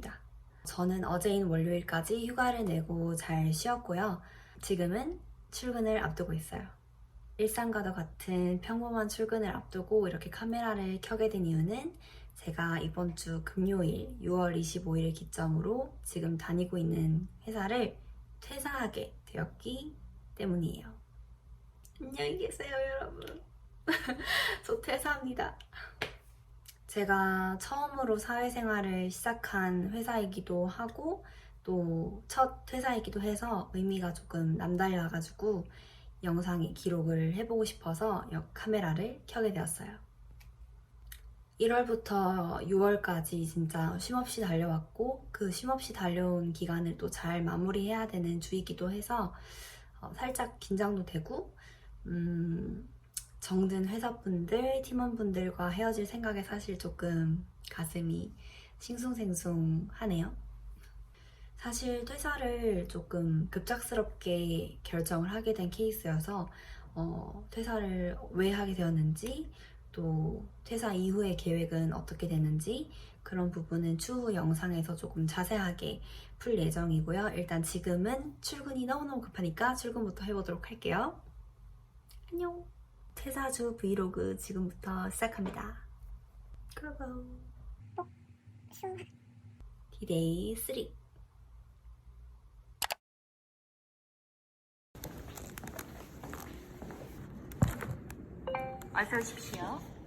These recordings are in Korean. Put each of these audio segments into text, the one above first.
오늘은 6월 22일 화요일입니다. 저는 어제인 월요일까지 휴가를 내고 잘 쉬었고요. 지금은 출근을 앞두고 있어요. 일상과도 같은 평범한 출근을 앞두고 이렇게 카메라를 켜게 된 이유는 제가 이번 주 금요일 6월 25일을 기점으로 지금 다니고 있는 회사를 퇴사하게 되었기 때문이에요. 안녕히 계세요, 여러분. 저 퇴사합니다. 제가 처음으로 사회생활을 시작한 회사이기도 하고 또 첫 회사이기도 해서 의미가 조금 남달라가지고 영상에 기록을 해보고 싶어서 역 카메라를 켜게 되었어요. 1월부터 6월까지 진짜 쉼없이 달려왔고 그 쉼없이 달려온 기간을 또 잘 마무리해야 되는 주이기도 해서 어, 살짝 긴장도 되고 음, 정든 회사분들, 팀원분들과 헤어질 생각에 사실 조금 가슴이 싱숭생숭하네요. 사실 퇴사를 조금 급작스럽게 결정을 하게 된 케이스여서 어, 퇴사를 왜 하게 되었는지 또 퇴사 이후의 계획은 어떻게 되는지 그런 부분은 추후 영상에서 조금 자세하게 풀 예정이고요. 일단 지금은 출근이 너무너무 급하니까 출근부터 해보도록 할게요. 안녕! 퇴사주 브이로그 지금부터 시작합니다. 고고! 디데이 3 어서 오십시오.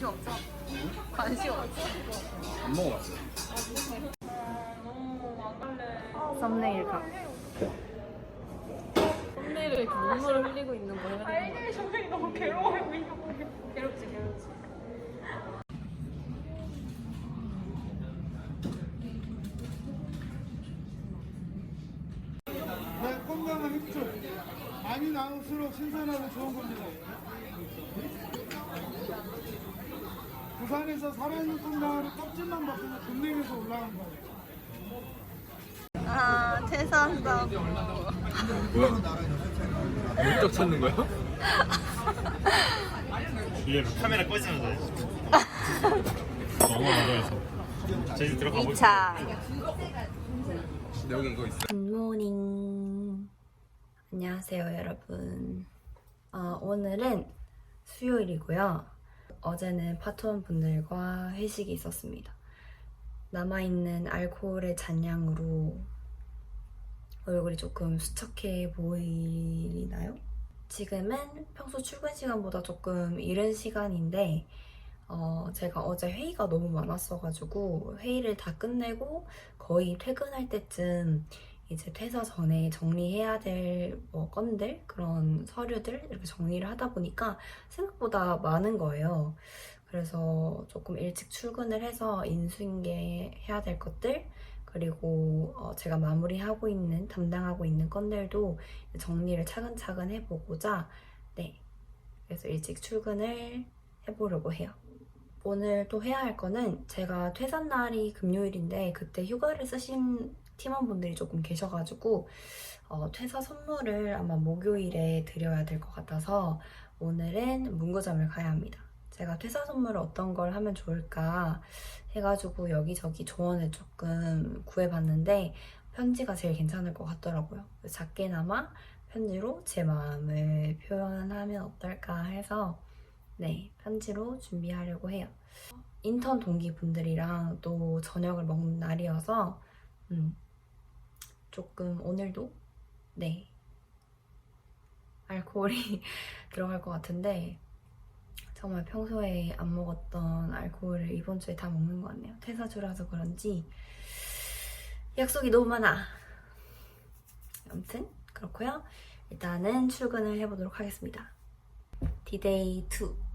관심 없어? 관심 없어? 안 먹어봤어. 썸네일 각. 썸네일에 이렇게 눈물을 흘리고 있는 거 해야 되는 알림이 조명이 너무 괴로워요. 이거 괴롭지, 괴롭지. 네, 건강한 흡수. 많이 나올수록 신선하고 좋은 겁니다. 부산에서 살아있는 콩나물을 껍질만 벗겨서 분냉해서 올라온 거예요. 아. 뭐야? 목적 찾는 거야? 뒤에 카메라 꺼지면 돼. 너무 맞아서. 저희 들어가 볼게요. 2차. 여기 이거 있어. 굿모닝. 안녕하세요, 여러분. 어, 오늘은 수요일이고요. 어제는 파트원 분들과 회식이 있었습니다. 남아있는 알코올의 잔량으로 얼굴이 조금 수척해 보이나요? 지금은 평소 출근 시간보다 조금 이른 시간인데, 어, 제가 어제 회의가 너무 많았어가지고, 회의를 다 끝내고 거의 퇴근할 때쯤 이제 퇴사 전에 정리해야 될 뭐 건들, 그런 서류들 이렇게 정리를 하다 보니까 생각보다 많은 거예요. 그래서 조금 일찍 출근을 해서 인수인계 해야 될 것들, 그리고 어, 제가 마무리하고 있는, 담당하고 있는 건들도 정리를 차근차근 해보고자, 네. 그래서 일찍 출근을 해보려고 해요. 오늘 또 해야 할 거는 제가 퇴사 날이 금요일인데 그때 휴가를 쓰신 팀원분들이 조금 계셔가지고 어, 퇴사 선물을 아마 목요일에 드려야 될 것 같아서 오늘은 문구점을 가야 합니다. 제가 퇴사 선물을 어떤 걸 하면 좋을까 해가지고 여기저기 조언을 조금 구해봤는데 편지가 제일 괜찮을 것 같더라고요. 작게나마 편지로 제 마음을 표현하면 어떨까 해서 네 편지로 준비하려고 해요. 인턴 동기분들이랑 또 저녁을 먹는 날이어서 음, 조금 오늘도 네 알코올이 들어갈 것 같은데 정말 평소에 안 먹었던 알코올을 이번 주에 다 먹는 것 같네요. 퇴사주라서 그런지 약속이 너무 많아. 아무튼 그렇고요. 일단은 출근을 해보도록 하겠습니다. 디데이 2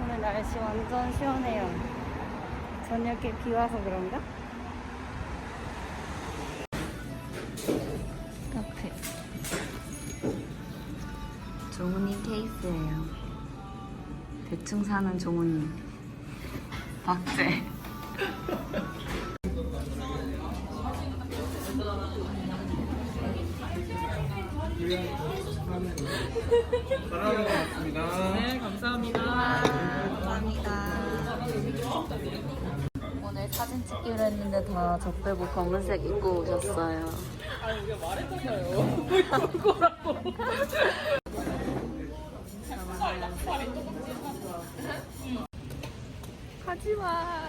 오늘 날씨 완전 시원해요. 저녁에 비 와서 그런가? 카페 종훈이 케이스예요 대충 사는 종훈이 박제 사랑하는 것 같습니다. 네, 감사합니다. 감사합니다. 오늘 사진 찍기로 했는데 다 저 빼고 검은색 입고 오셨어요. 아, 우리가 말했잖아요. 이거 거라고. 가지 마.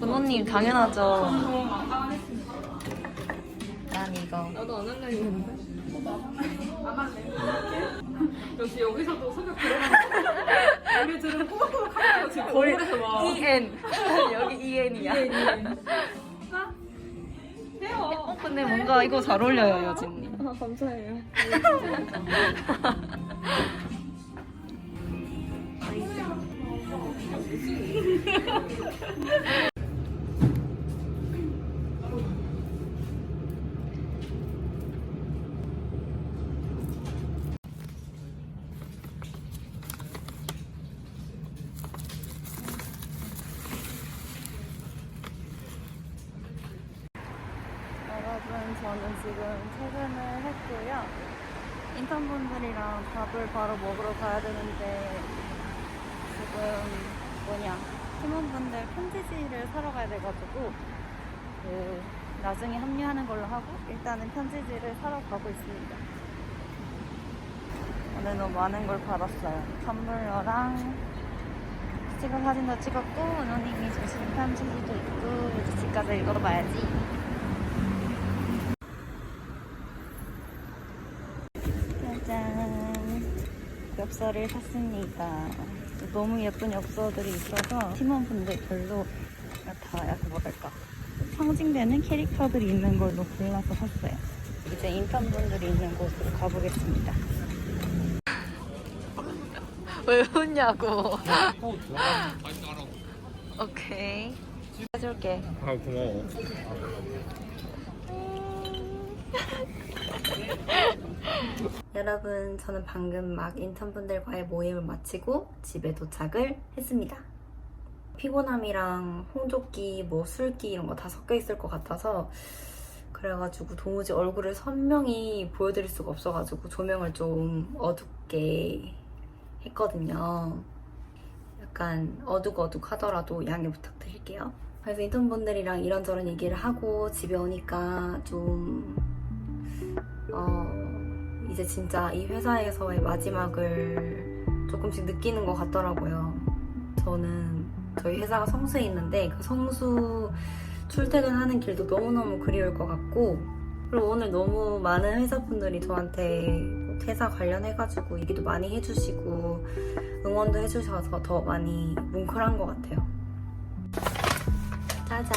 분호님 당연하죠. 난 이거. 나도 안 할래 했는데. 역시 여기서도 소격 들어가는 우리 들은 꼬박꼬박 하는 거 지금 거의 막. EN. 여기 EN이야. 해요. 어, 근데 뭔가 이거 잘 어울려요, 여진님. 아, 감사해요. 여러분, 저는 지금 퇴근을 했고요. 인턴분들이랑 밥을 바로 먹으러 가야 되는데, 지금 뭐냐, 팀원분들 편지지를 사러 가야 돼가지고, 그, 나중에 합류하는 걸로 하고, 일단은 편지지를 사러 가고 있습니다. 오늘 너무 많은 걸 받았어요. 텀블러랑 스티커 사진도 찍었고, 은호님이 주신 편지지도 있고, 이제 집 가서 읽어봐야지. 짜잔 엽서를 샀습니다. 너무 예쁜 엽서들이 있어서 팀원분들 별로 다 약간 뭐랄까 상징되는 캐릭터들이 있는 걸로 골라서 샀어요. 이제 인턴분들이 있는 곳으로 가보겠습니다. 왜 웃냐고. 오케이. 해줄게. 아 고마워. 여러분, 저는 방금 막 인턴분들과의 모임을 마치고 집에 도착을 했습니다. 피곤함이랑 홍조기, 뭐 술기 이런 거 다 섞여 있을 것 같아서 그래가지고 도무지 얼굴을 선명히 보여드릴 수가 없어가지고 조명을 좀 어둡게 했거든요. 약간 어둑어둑 하더라도 양해 부탁드릴게요. 그래서 인턴분들이랑 이런저런 얘기를 하고 집에 오니까 좀 어, 이제 진짜 이 회사에서의 마지막을 조금씩 느끼는 것 같더라고요. 저는 저희 회사가 성수에 있는데 그 성수 출퇴근하는 길도 너무너무 그리울 것 같고 그리고 오늘 너무 많은 회사분들이 저한테 회사 관련해가지고 얘기도 많이 해주시고 응원도 해주셔서 더 많이 뭉클한 것 같아요. 짜잔.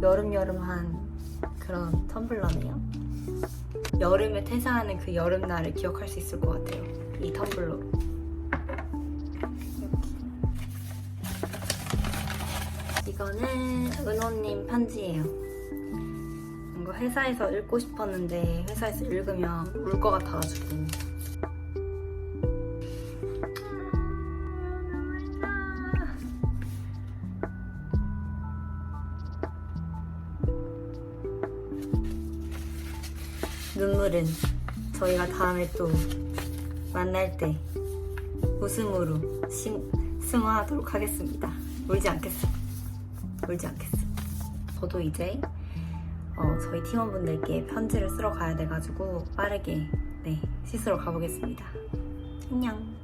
여름여름한 그런 텀블러네요. 여름에 퇴사하는 그 여름날을 기억할 수 있을 것 같아요. 이 텀블러. 이거는 은호님 편지예요. 이거 회사에서 읽고 싶었는데 회사에서 읽으면 울 것 같아가지고. 눈물은 저희가 다음에 또 만날 때 웃음으로 심, 승화하도록 하겠습니다. 울지 않겠어. 울지 않겠어. 저도 이제 어, 저희 팀원분들께 편지를 쓰러 가야 돼가지고 빠르게 네, 씻으러 가보겠습니다. 안녕.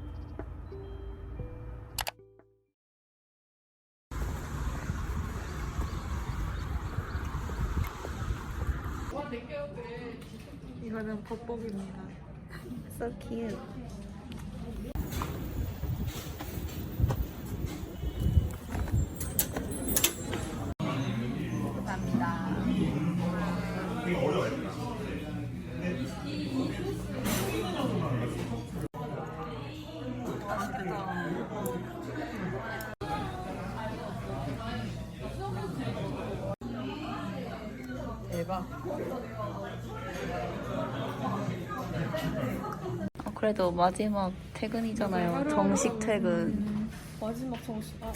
이거는 벅벅입니다. So cute. 그래도 마지막 퇴근이잖아요. 정식 퇴근. 마지막 정식. 아,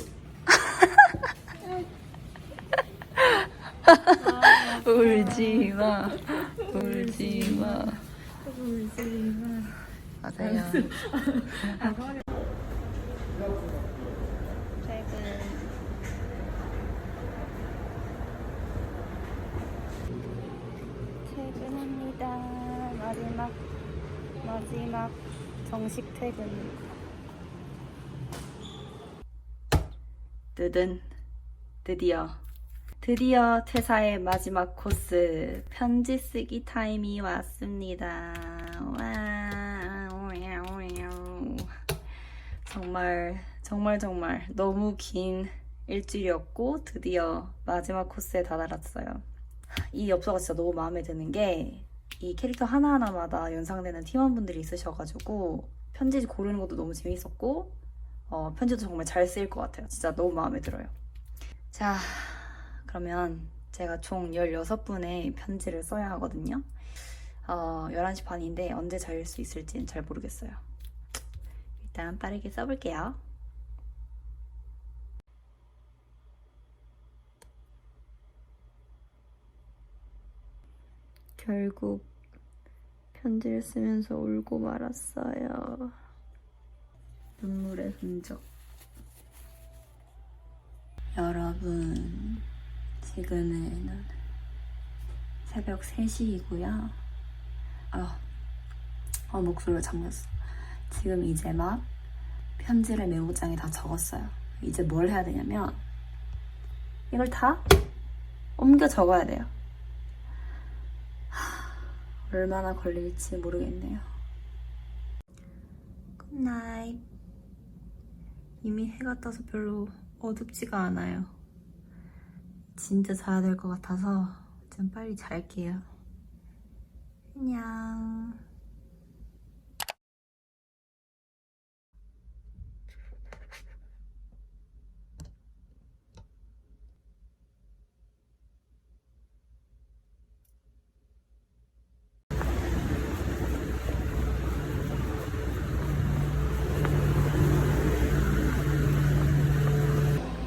울지 마. 울지 마. 울지 마. 맞아요. 퇴근. 퇴근합니다. 마지막 마지막 정식 퇴근. 뜨든 드디어 드디어 퇴사의 마지막 코스 편지 쓰기 타임이 왔습니다. 와. 정말 정말 정말 너무 긴 일주일이었고 드디어 마지막 코스에 다다랐어요. 이 엽서가 진짜 너무 마음에 드는 게 이 캐릭터 하나하나마다 연상되는 팀원분들이 있으셔가지고 편지 고르는 것도 너무 재밌었고 어, 편지도 정말 잘 쓰일 것 같아요. 진짜 너무 마음에 들어요. 자, 그러면 제가 총 16분의 편지를 써야 하거든요. 어, 11시 반인데 언제 잘릴 수 있을지는 잘 모르겠어요. 일단 빠르게 써볼게요. 결국 편지를 쓰면서 울고 말았어요. 눈물의 흔적. 여러분, 지금은 새벽 3시이고요. 아, 어, 목소리가 잠겼어. 지금 이제 막 편지를 메모장에 다 적었어요. 이제 뭘 해야 되냐면, 이걸 다 옮겨 적어야 돼요. 하, 얼마나 걸릴지 모르겠네요. 굿나잇. 이미 해가 떠서 별로 어둡지가 않아요. 진짜 자야 될 것 같아서 좀 빨리 잘게요. 안녕.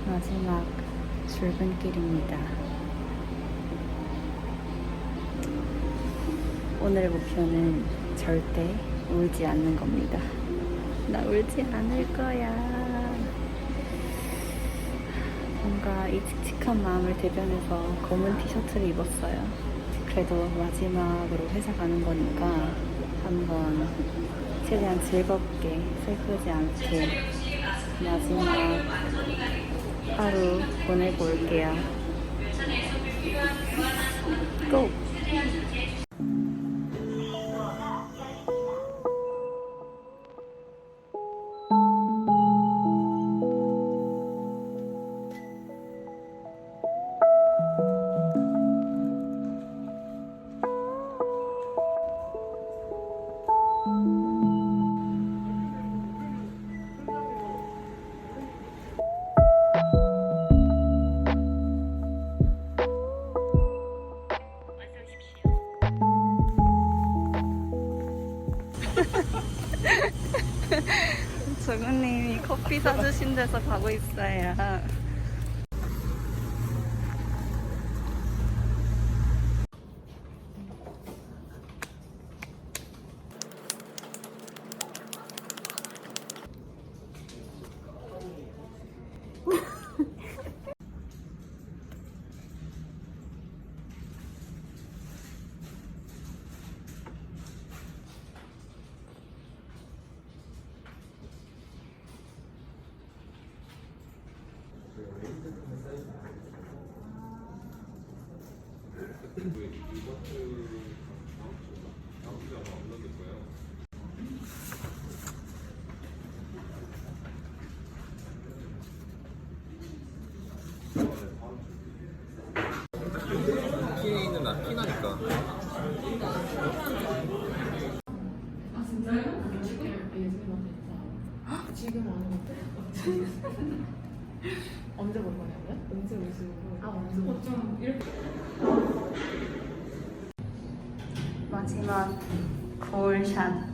마지막 출근길입니다. 오늘의 목표는 절대 울지 않는 겁니다. 나 울지 않을 거야. 뭔가 이 칙칙한 마음을 대변해서 검은 티셔츠를 입었어요. 그래도 마지막으로 회사 가는 거니까 한번 최대한 즐겁게 슬프지 않게 마지막 하루 보내고 올게요. 고! 커피 사주신 데서 가고 있어요. 키는 나 키나니까. 원색 옷으로. 아, 어, 원색 옷. 좀 이렇게. 마지막 거울샷.